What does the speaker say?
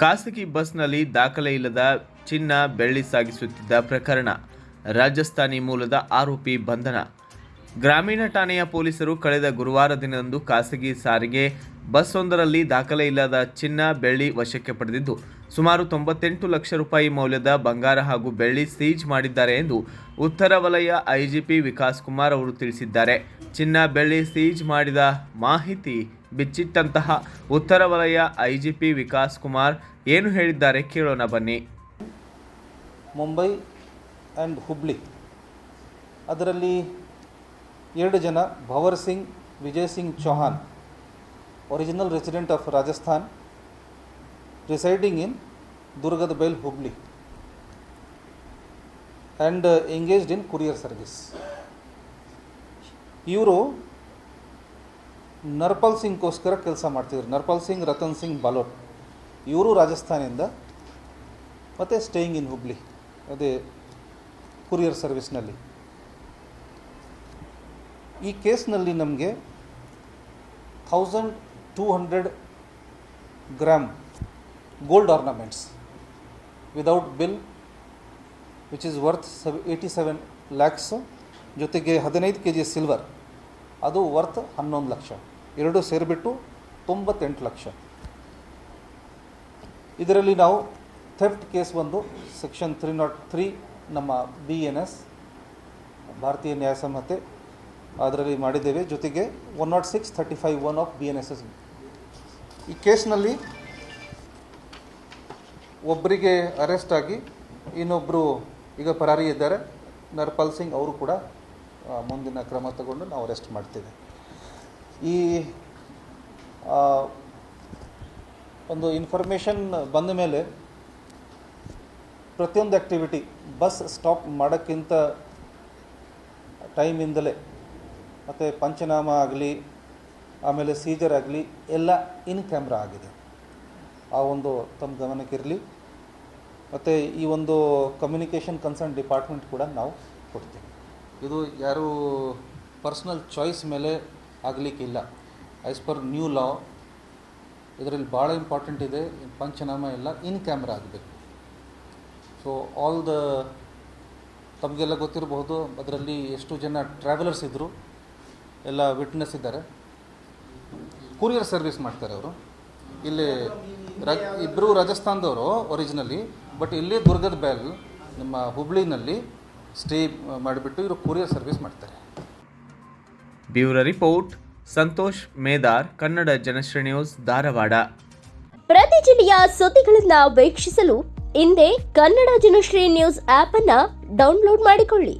ಖಾಸಗಿ ಬಸ್ನಲ್ಲಿ ದಾಖಲೆ ಇಲ್ಲದ ಚಿನ್ನ ಬೆಳ್ಳಿ ಸಾಗಿಸುತ್ತಿದ್ದ ಪ್ರಕರಣ, ರಾಜಸ್ಥಾನಿ ಮೂಲದ ಆರೋಪಿ ಬಂಧನ. ಗ್ರಾಮೀಣ ಠಾಣೆಯ ಪೊಲೀಸರು ಕಳೆದ ಗುರುವಾರ ದಿನದಂದು ಖಾಸಗಿ ಸಾರಿಗೆ ಬಸ್ ಒಂದರಲ್ಲಿ ದಾಖಲೆ ಇಲ್ಲದ ಚಿನ್ನ ಬೆಳ್ಳಿ ವಶಕ್ಕೆ ಪಡೆದಿದ್ದು, ಸುಮಾರು ತೊಂಬತ್ತೆಂಟು ಲಕ್ಷ ರೂಪಾಯಿ ಮೌಲ್ಯದ ಬಂಗಾರ ಹಾಗೂ ಬೆಳ್ಳಿ ಸೀಜ್ ಮಾಡಿದ್ದಾರೆ ಎಂದು ಉತ್ತರ ವಲಯ ಐಜಿಪಿ ವಿಕಾಸ್ ಕುಮಾರ್ ಅವರು ತಿಳಿಸಿದ್ದಾರೆ. ಚಿನ್ನ ಬೆಳ್ಳಿ ಸೀಜ್ ಮಾಡಿದ ಮಾಹಿತಿ ಬಿಚ್ಚಿಟ್ಟಂತಹ ಉತ್ತರ ವಲಯ ಐಜಿಪಿ ವಿಕಾಸ್ ಕುಮಾರ್ ಏನು ಹೇಳಿದ್ದಾರೆ ಕೇಳೋಣ ಬನ್ನಿ. ಮುಂಬೈ ಆ್ಯಂಡ್ ಹುಬ್ಳಿ ಅದರಲ್ಲಿ ಎರಡು ಜನ, Bhavar Singh, Vijay Singh Chauhan original resident of Rajasthan residing in ದುರ್ಗದ ಬೈಲ್ Hubli and engaged in courier service ಇವರು ನರ್ಪಾಲ್ ಸಿಂಗ್ಗೋಸ್ಕರ ಕೆಲಸ ಮಾಡ್ತಿದ್ರು. ನರ್ಪಾಲ್ ಸಿಂಗ್, ರತನ್ ಸಿಂಗ್, ಬಾಲೋಟ್. ಇವರು ರಾಜಸ್ಥಾನಿಂದ, ಮತ್ತು ಸ್ಟೇಯಿಂಗ್ ಇನ್ ಹುಬ್ಳಿ, ಅದೇ ಕುರಿಯರ್ ಸರ್ವಿಸ್ನಲ್ಲಿ ಈ ಕೇಸ್ನಲ್ಲಿ ನಮಗೆ thousand two hundred gram gold ornaments without bill which is worth ಸೆವ್ eighty seven lakhs ಜೊತೆಗೆ ಹದಿನೈದು ಕೆ ಜಿ ಸಿಲ್ವರ್ ಅದು ವರ್ತ್ ಹನ್ನೊಂದು ಲಕ್ಷ. ಎರಡು ಸೇರಿಬಿಟ್ಟು ತೊಂಬತ್ತೆಂಟು ಲಕ್ಷ. ಇದರಲ್ಲಿ ನಾವು ಥೆಫ್ಟ್ ಕೇಸ್ ಬಂದು ಸೆಕ್ಷನ್ ತ್ರೀ ನಾಟ್ ತ್ರೀ, ನಮ್ಮ B N S, Bharatiya Nyaya ಅದರಲ್ಲಿ ಮಾಡಿದ್ದೇವೆ. ಜೊತೆಗೆ one not six, thirty five, one of B N S S. ಈ ಕೇಸ್ನಲ್ಲಿ ಒಬ್ಬರಿಗೆ ಅರೆಸ್ಟ್ ಆಗಿ ಇನ್ನೊಬ್ಬರು ಈಗ ಪರಾರಿ ಇದ್ದಾರೆ ನರ್ಪಾಲ್ ಸಿಂಗ್ ಅವರು ಕೂಡ ಮುಂದಿನ ಕ್ರಮ ತಗೊಂಡು ನಾವು ಅರೆಸ್ಟ್ ಮಾಡ್ತೇವೆ. ಈ ಒಂದು ಇನ್ಫಾರ್ಮೇಷನ್ ಬಂದ ಮೇಲೆ ಪ್ರತಿಯೊಂದು ಆ್ಯಕ್ಟಿವಿಟಿ ಬಸ್ ಸ್ಟಾಪ್ ಮಾಡೋಕ್ಕಿಂತ ಟೈಮಿಂದಲೇ ಮತ್ತು ಪಂಚನಾಮ ಆಗಲಿ, ಆಮೇಲೆ ಸೀಜರ್ ಆಗಲಿ, ಎಲ್ಲ ಇನ್ ಕ್ಯಾಮ್ರಾ ಆಗಿದೆ. ಆ ಒಂದು ತಮ್ಮ ಗಮನಕ್ಕಿರಲಿ. ಮತ್ತು ಈ ಒಂದು ಕಮ್ಯುನಿಕೇಷನ್ ಕನ್ಸರ್ನ್ ಡಿಪಾರ್ಟ್ಮೆಂಟ್ ಕೂಡ ನಾವು ಕೊಡ್ತೀವಿ. ಇದು ಯಾರು ಪರ್ಸ್ನಲ್ ಚಾಯ್ಸ್ ಮೇಲೆ ಆಗಲಿಕ್ಕಿಲ್ಲ. ಆ್ಯಸ್ ಪರ್ ನ್ಯೂ ಲಾ ಇದರಲ್ಲಿ ಭಾಳ ಇಂಪಾರ್ಟೆಂಟ್ ಇದೆ. ಪಂಚನಾಮ ಎಲ್ಲ ಇನ್ ಕ್ಯಾಮ್ರಾ ಆಗಬೇಕು. ಸೊ ಆಲ್ ದ ತಮಗೆಲ್ಲ ಗೊತ್ತಿರಬಹುದು, ಅದರಲ್ಲಿ ಎಷ್ಟು ಜನ ಟ್ರಾವೆಲರ್ಸ್ ಇದ್ದರು ಎಲ್ಲ ವಿಟ್ನೆಸ್ ಇದ್ದಾರೆ. ಕೂರಿಯರ್ ಸರ್ವಿಸ್ ಮಾಡ್ತಾರೆ ಅವರು. ಇಲ್ಲಿ ರಾಜ್ ಇಬ್ಬರು ರಾಜಸ್ಥಾನದವರು ಒರಿಜಿನಲಿ ಬಟ್ ಇಲ್ಲಿ ದುರ್ಗದ ಬ್ಯಾಲ್, ನಮ್ಮ ಹುಬ್ಳಿನಲ್ಲಿ ಸ್ಟೇ ಮಾಡಿಬಿಟ್ಟು ಇವರು ಕೂರಿಯರ್ ಸರ್ವಿಸ್ ಮಾಡ್ತಾರೆ. Bureau report, Santosh Medar, Kannada Janashree news, Dharwad. ಪ್ರತಿ ಜಿಲ್ಲೆಯ ಸುದ್ದಿಗಳನ್ನ ವೀಕ್ಷಿಸಲು ಹಿಂದೆ ಕನ್ನಡ ಜನಶ್ರೀ ನ್ಯೂಸ್ ಆಪ್ ಅನ್ನ ಡೌನ್ಲೋಡ್ ಮಾಡಿಕೊಳ್ಳಿ.